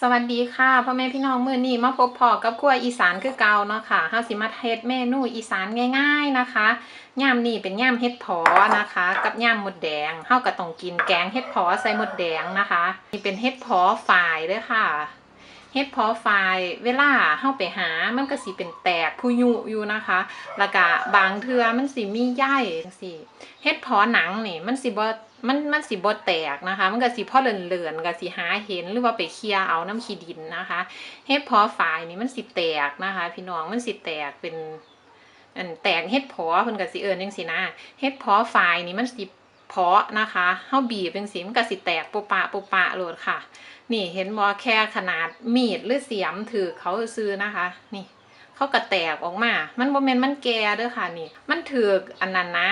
สวัสดีค่ะพ่อแม่พี่น้องมื้อนี้มาพบพอกับครัวอีสานคือเก่าเนาะค่ะเฮาสิมาเฮ็ดเมนูอีสานง่ายๆนะคะย่ามนี้เป็นย่ามเฮ็ดผอนะคะ กับย่ามมดแดงเฮาก็ต้องกินแกงเฮ็ดผอใส่มดแดงนะคะนี่เป็นเฮ็ดผอฝายเด้อค่ะเฮ็ดพอไฟล์เวลาเฮาไปหา มันก็สิเป็นแตกผู้ยุอยู่นะคะ แล้วก็บางเทือมันสิมีใยจังซี่เฮ็ดพอหนังนี่ มันสิบ่ มันมันสิบ่แตกนะคะ มันก็สิพอเลื่อนๆก็สิหาเห็นหรือว่าไปเคลียร์เอาน้ำขี้ดินนะคะเฮ็ดพอไฟล์นี่มันสิแตกนะคะ พี่น้องมันสิแตกเป็นอันแตกเฮ็ดพอเพิ่นก็สิเอิ้นจังซี่นะเฮ็ดพอไฟล์นี่มันสิเพาะนะคะเฮาบีบจังซี่มันก็สิแตกปุปะปุปะโหลดค่ะ นี่เห็นบอแค่ขนาดมีดหรือเสียมถือเขาซื้อนะคะ นี่ เขากระแตกออกมา มันโมเมนมันแก่เด้อค่ะนี่ มันถือกอันนั้นนะ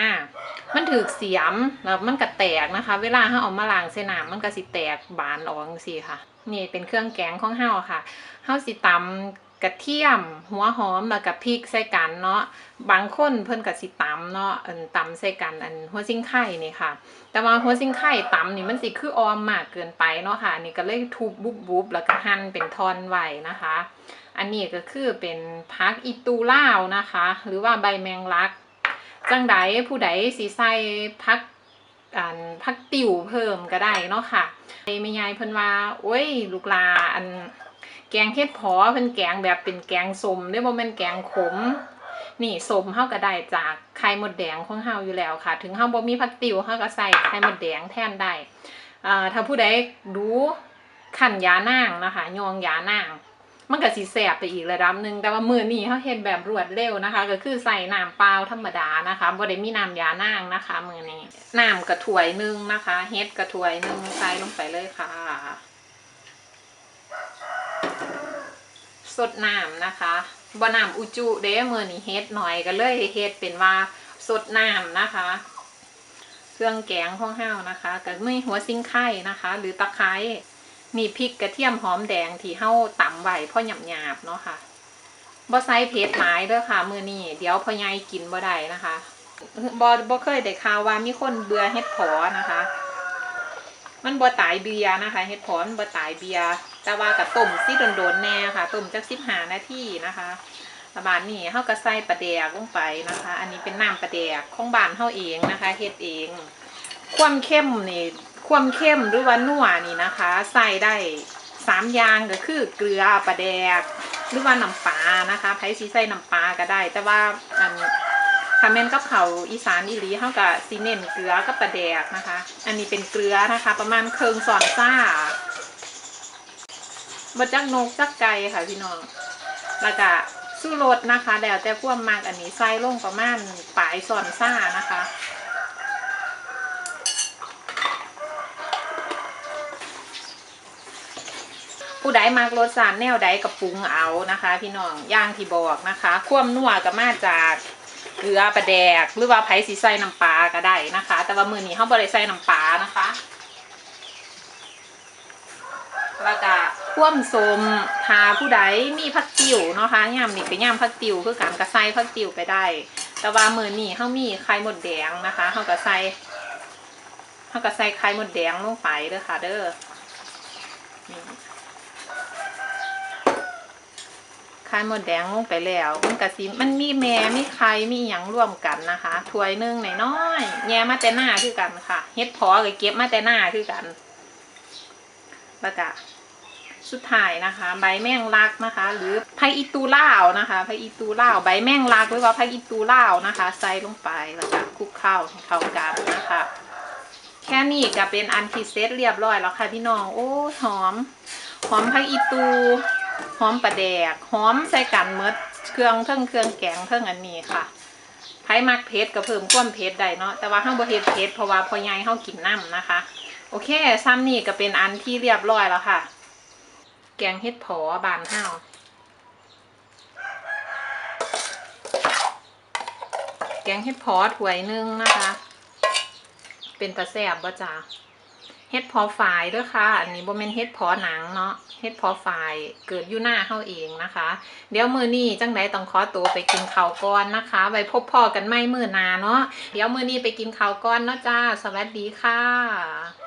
มันถือกเสียมแล้วมันกระแตกนะคะ เวลาเขาเอามาล้างเสนามมันก็สิแตกบานออกสิค่ะ นี่เป็นเครื่องแกงของเฮาค่ะเฮาสิตำ กระเทียม หัวหอมแล้วกับพริกใส่กันเนาะบางคนเพิ่นก็สิตำเนาะอันตำใส่กันอันหัวซิงไข่นี่ค่ะ แต่ว่าหัวซิงไข่ตำนี่มันสิคือออมมากเกินไปเนาะค่ะอันนี่ก็เลยทุบบุบบุบแล้วก็หั่นเป็นท่อนไว้นะคะ อันนี้ก็คือเป็นพักอีตูล่าวนะคะ หรือว่าใบแมงลัก จังใดผู้ใดสิใส่พักอันพักติ่วเพิ่มก็ได้เนาะค่ะไม่ยายเพิ่นว่าโอ้ยลูกลาอัน แกงเฮ็ดพอเพิ่นแกงแบบเป็นแกงสมเด้บ่แม่นแกงขม นี่สมเฮาก็ได้จากไข่มดแดงของเฮาอยู่แล้วค่ะ ถึงเฮาบ่มีผักติ๋วเฮาก็ใส่ไข่มดแดงแทนได้อ่าถ้าผู้ใดดูขันยานางนะคะยองยานาง มันก็สิแสบไปอีกระดับหนึ่งแต่ว่ามื้อนี้เฮาเฮ็ดแบบรวดเร็วนะคะ ก็คือใส่น้ำเปล่าธรรมดานะคะบ่ได้มีน้ำยานางนะคะ มื้อนี้น้ำกระถวยหนึงนะคะ เฮ็ดกระถวยหนึงใส่ลงไปเลยค่ะ สดน้ำนะคะบ่น้ำอุจุเด้เมื้อนี้เฮ็ดหน่อยก็เลยเฮ็ดเป็นว่าสดน้ำนะคะ เครื่องแกงของเฮานะคะก็มีหัวซิงไข่นะคะ หรือตะไคร้มีพริกกระเทียมหอมแดงที่เฮาตำไว้พอหยาบๆเนาะค่ะบ่ใส่เผ็ดหลายเด้อค่ะมื้อนี้เดี๋ยวพ่อใหญ่กินบ่ได้นะคะบ่บ่เคยได้ข่าวว่ามีคนเบื่อเฮ็ดผอนะคะ มันบ่ตายเบียนะคะเฮ็ดผอมันบ่ตายเบียแต่ว่ากับต้มสิโดนๆแน่ค่ะต้มจัก15นาทีนะคะประมาณนี้เฮาก็ใส่ปลาแดกลงไปนะคะ อันนี้เป็นน้ำปลาแดกของบ้านเฮาเองนะคะเฮ็ดเอง ความเข้มนี่ความเข้มหรือว่านัวนี่นะคะ ใส่ได้สามอย่างก็คือเกลือปลาแดก หรือว่าน้ำปลานะคะไผสิใส่น้ำปลาก็ได้ แต่ว่าอัน ถ้าแม่นกับเขาอีสานอีหลีเฮาก็สิเนนเกลือกับปลาแดกนะคะ อันนี้เป็นเกลือนะคะ ประมาณเครึ่งสอนซ่าบ่จักนกจักไก่ค่ะพี่น้องแล้วก็สู้รสนะคะแล้วแต่พวกมากอันนี้ใส่ลงประมาณปลายสอนซ่านะคะผู้ใดมากรสสารแนวใดกับปรุงเอานะคะ พี่น้องอย่างที่บอกนะคะ ความนัวก็มาจาก เกลือปลาแดก หรือว่าไผ่สีใส่น้ำปลาก็ได้นะคะ แต่ว่ามือนี้เขาบริใส่น้ำปลานะคะแล้วก็ข่วมสมทาผู้ใดมีผักติ๋วเนาะคะย่ำนี่ก็ย่ำผักติ๋วคือการกระใส่ผักติ๋วไปได้ แต่ว่ามือนี้เขามีไข่มดแดงนะคะเขาก็ใส่เขาก็ใส่ไข่มดแดงลงไปเด้อค่ะ เด้อ ไข่มดแดงลงไปแล้วมันกะสิมันมีแม่มีไข่มีหยังร่วมกันนะคะถ้วยนึงหน้อยๆแย่มาแต่หน้าคือกันค่ะเฮ็ดพอก็เก็บมาแต่หน้าคือกันแล้วก็สุดท้ายนะคะ ใบแมงลักนะคะ หรือไผ่อีตูล่าวนะคะไผ่อีตูล่าวใบแมงลักหรือว่าไผ่อีตูล่าวนะคะ ใส่ลงไปแล้วก็คลุกเข้าให้เข้ากันนะคะ แค่นี้ก็เป็นอันที่เสร็จเรียบร้อยแล้วค่ะพี่น้องโอ้หอมหอมผักอีตู หอมปลาแดกหอมใส่กันเมดเครื่องเทิงเครื่องแกงเทิงอันนี้ค่ะไผ่มักเผ็ดก็เพิ่มความเผ็ดได้เนาะแต่ว่าเฮาบ่เฮ็ดเผ็ดเพราะว่าพอใหญ่เฮากินน้ำนะคะ โอเคซ้ำนี่ก็เป็นอันที่เรียบร้อยแล้วค่ะ แกงเฮ็ดผอบานเฮาแกงเฮ็ดผอถ้วยนึงนะคะ เป็นตาแซ่บบ่จ้า เฮ็ดพอฝ่ายเด้วยค่ะ อันนี้บ่แม่นเฮ็ดพอหนังเนาะ เฮ็ดพอฝ่ายเกิดอยู่หน้าเฮาเองนะคะ เดี๋ยวมือนี้จังไดต้องขอตัวไปกินข้าวก่อนนะคะ ไว้พบพ่อกันไม่มือนาเนาะ เดี๋ยวมือนี้ไปกินข้าวก่อนเนาะจ้า สวัสดีค่ะ